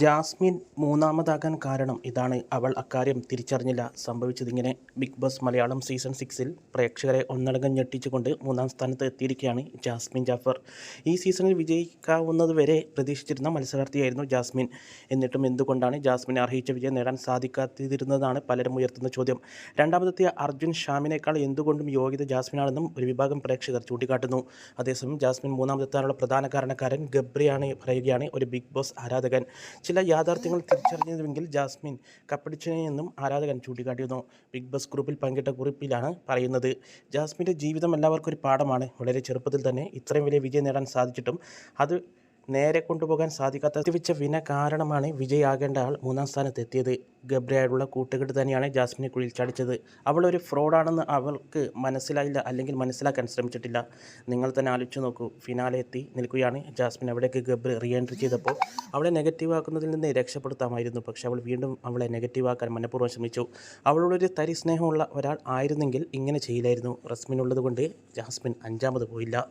Jasmine മൂന്നാമതാകാൻ കാരണം ഇതാണ്. അവൾ അക്കാര്യം തിരിച്ചറിഞ്ഞില്ല. സംഭവിച്ചതിങ്ങനെ ബിഗ് ബോസ് മലയാളം സീസൺ സിക്സിൽ പ്രേക്ഷകരെ ഒന്നടങ്കം ഞെട്ടിച്ചുകൊണ്ട് മൂന്നാം സ്ഥാനത്ത് എത്തിയിരിക്കുകയാണ് ജാസ്മിൻ ജാഫർ. ഈ സീസണിൽ വിജയിക്കാവുന്നതുവരെ പ്രതീക്ഷിച്ചിരുന്ന മത്സരാർത്ഥിയായിരുന്നു ജാസ്മിൻ. എന്നിട്ടും എന്തുകൊണ്ടാണ് ജാസ്മിൻ അർഹിച്ച വിജയം നേടാൻ സാധിക്കാതിരുന്നതാണ് പലരും ഉയർത്തുന്ന ചോദ്യം. രണ്ടാമതെത്തിയ അർജുൻ ഷാമിനേക്കാൾ എന്തുകൊണ്ടും യോഗ്യത ജാസ്മിനാണെന്നും ഒരു വിഭാഗം പ്രേക്ഷകർ ചൂണ്ടിക്കാട്ടുന്നു. അതേസമയം ജാസ്മിൻ മൂന്നാമതെത്താനുള്ള പ്രധാന കാരണക്കാരൻ ഗബ്രിയാണ് പറയുകയാണ് ഒരു ബിഗ് ബോസ് ആരാധകൻ. ചില യാഥാർത്ഥ്യങ്ങൾ തിരിച്ചറിഞ്ഞതുവെങ്കിൽ ജാസ്മിൻ കപ്പടിച്ചെന്നും ആരാധകൻ ചൂണ്ടിക്കാട്ടിയിരുന്നു. ബിഗ് ബസ് ഗ്രൂപ്പിൽ പങ്കിട്ട കുറിപ്പിലാണ് പറയുന്നത്. ജാസ്മിന്റെ ജീവിതം എല്ലാവർക്കും ഒരു പാഠമാണ്. വളരെ ചെറുപ്പത്തിൽ തന്നെ ഇത്രയും വലിയ വിജയം നേടാൻ സാധിച്ചിട്ടും അത് നേരെ കൊണ്ടുപോകാൻ സാധിക്കാത്ത വെച്ച വിന കാരണമാണ് വിജയ് ആകേണ്ട ആൾ മൂന്നാം സ്ഥാനത്ത് എത്തിയത് ഗബ്രയായിട്ടുള്ള കൂട്ടുകെട്ട് തന്നെയാണ് ജാസ്മിനെ കുഴിൽ ചാടിച്ചത്. അവൾ ഒരു ഫ്രോഡാണെന്ന് അവൾക്ക് മനസ്സിലായില്ല അല്ലെങ്കിൽ മനസ്സിലാക്കാൻ ശ്രമിച്ചിട്ടില്ല. നിങ്ങൾ തന്നെ ആലോചിച്ച് നോക്കൂ. ഫിനാലെ എത്തി നിൽക്കുകയാണ് ജാസ്മിൻ. അവിടേക്ക് ഗബ്ര റീ എൻട്രി ചെയ്തപ്പോൾ അവളെ നെഗറ്റീവ് ആക്കുന്നതിൽ നിന്ന് രക്ഷപ്പെടുത്താമായിരുന്നു. പക്ഷേ അവൾ വീണ്ടും അവളെ നെഗറ്റീവ് ആക്കാൻ മനഃപൂർവം ശ്രമിച്ചു. അവളോടൊരു തരി സ്നേഹമുള്ള ഒരാൾ ആയിരുന്നെങ്കിൽ ഇങ്ങനെ ചെയ്യില്ലായിരുന്നു. റസ്മിനുള്ളത് കൊണ്ട് ജാസ്മിൻ അഞ്ചാമത് പോയില്ല.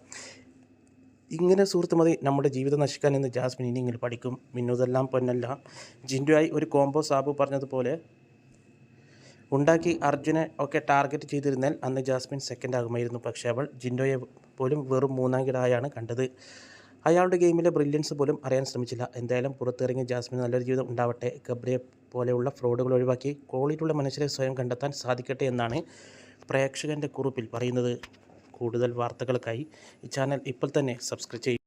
ഇങ്ങനെ സുഹൃത്ത് മതി നമ്മുടെ ജീവിതം നശിക്കാൻ എന്ന് ജാസ്മിൻ ഇനി ഇങ്ങനെ പഠിക്കും. മിന്നുതെല്ലാം പൊന്നല്ല. ജിൻഡുവായി ഒരു കോംബോ സാബു പറഞ്ഞതുപോലെ ഉണ്ടാക്കി അർജുനെ ഒക്കെ ടാർഗറ്റ് ചെയ്തിരുന്നാൽ അന്ന് ജാസ്മിൻ സെക്കൻഡ് ആകുമായിരുന്നു. പക്ഷേ അവൾ ജിൻഡോയെ പോലും വെറും മൂന്നാം കിടായാണ് കണ്ടത്. അയാളുടെ ഗെയിമിലെ ബ്രില്യൻസ് പോലും അറിയാൻ ശ്രമിച്ചില്ല. എന്തായാലും പുറത്തിറങ്ങിയ ജാസ്മിൻ നല്ലൊരു ജീവിതം ഉണ്ടാവട്ടെ. ഗബ്രിയെ പോലെയുള്ള ഫ്രോഡുകൾ ഒഴിവാക്കി കോളിയിലുള്ള മനുഷ്യരെ സ്വയം കണ്ടെത്താൻ സാധിക്കട്ടെ എന്നാണ് പ്രേക്ഷകന്റെ കുറിപ്പിൽ പറയുന്നത്. കൂടുതൽ വാർത്തകൾക്കായി ഈ ചാനൽ ഇപ്പോൾ തന്നെ സബ്സ്ക്രൈബ് ചെയ്യും.